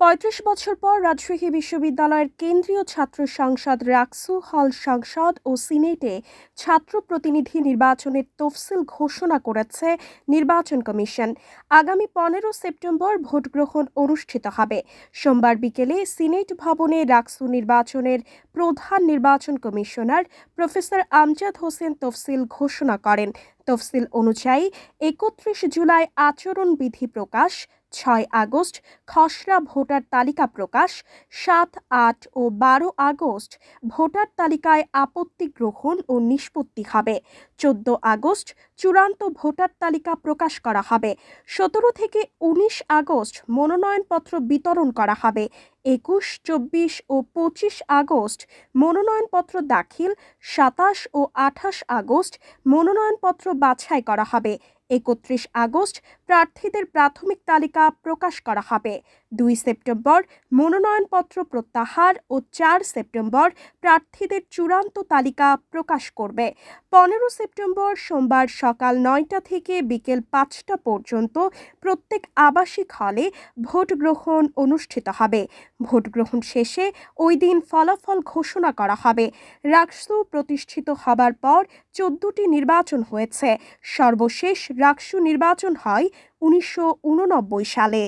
পঁয়ত্রিশ বছর পর রাজশাহী বিশ্ববিদ্যালয়ের কেন্দ্রীয় ছাত্র সংসদ রাকসু হল সংসদ ও সিনেটে ছাত্র প্রতিনিধি নির্বাচনের তফসিল ঘোষণা করেছে নির্বাচন কমিশন। আগামী পনেরো সেপ্টেম্বর ভোট গ্রহণ অনুষ্ঠিত হবে। সোমবার বিকেলে সিনেট ভবনে রাকসু নির্বাচনের প্রধান নির্বাচন কমিশনার প্রফেসর আমজাদ হোসেন তফসিল ঘোষণা করেন। তফসিল অনুযায়ী একত্রিশ জুলাই আচরণ বিধি প্রকাশ ছয় আগস্ট, খসড়া ভোটার তালিকা প্রকাশ, সাত, আট ও বারো আগস্ট ভোটার তালিকায় আপত্তি গ্রহণ ও নিষ্পত্তি হবে। চোদ্দ আগস্ট চূড়ান্ত ভোটার তালিকা প্রকাশ করা হবে। সতেরো থেকে উনিশ আগস্ট মনোনয়নপত্র বিতরণ করা হবে। একুশ, চব্বিশ ও পঁচিশ আগস্ট মনোনয়নপত্র দাখিল। সাতাশ ও আঠাশ আগস্ট মনোনয়নপত্র বাছাই করা হবে। একত্রিশ আগস্ট প্রার্থীদের প্রাথমিক তালিকা প্রকাশ করা হবে। দুই সেপ্টেম্বর মনোনয়নপত্র প্রত্যাহার ও চার সেপ্টেম্বর প্রার্থীদের চূড়ান্ত তালিকা প্রকাশ করবে। পনেরো সেপ্টেম্বর সোমবার সকাল নয়টা থেকে বিকেল পাঁচটা পর্যন্ত প্রত্যেক আবাসিক হলে ভোট গ্রহণ অনুষ্ঠিত হবে। ভোট গ্রহণ শেষে ওই দিন ফলাফল ঘোষণা করা হবে। রাকসু প্রতিষ্ঠিত হবার পর চোদ্দটি নির্বাচন হয়েছে। সর্বশেষ রাকসু নির্বাচন হয় উনিশশো উননব্বই সালে।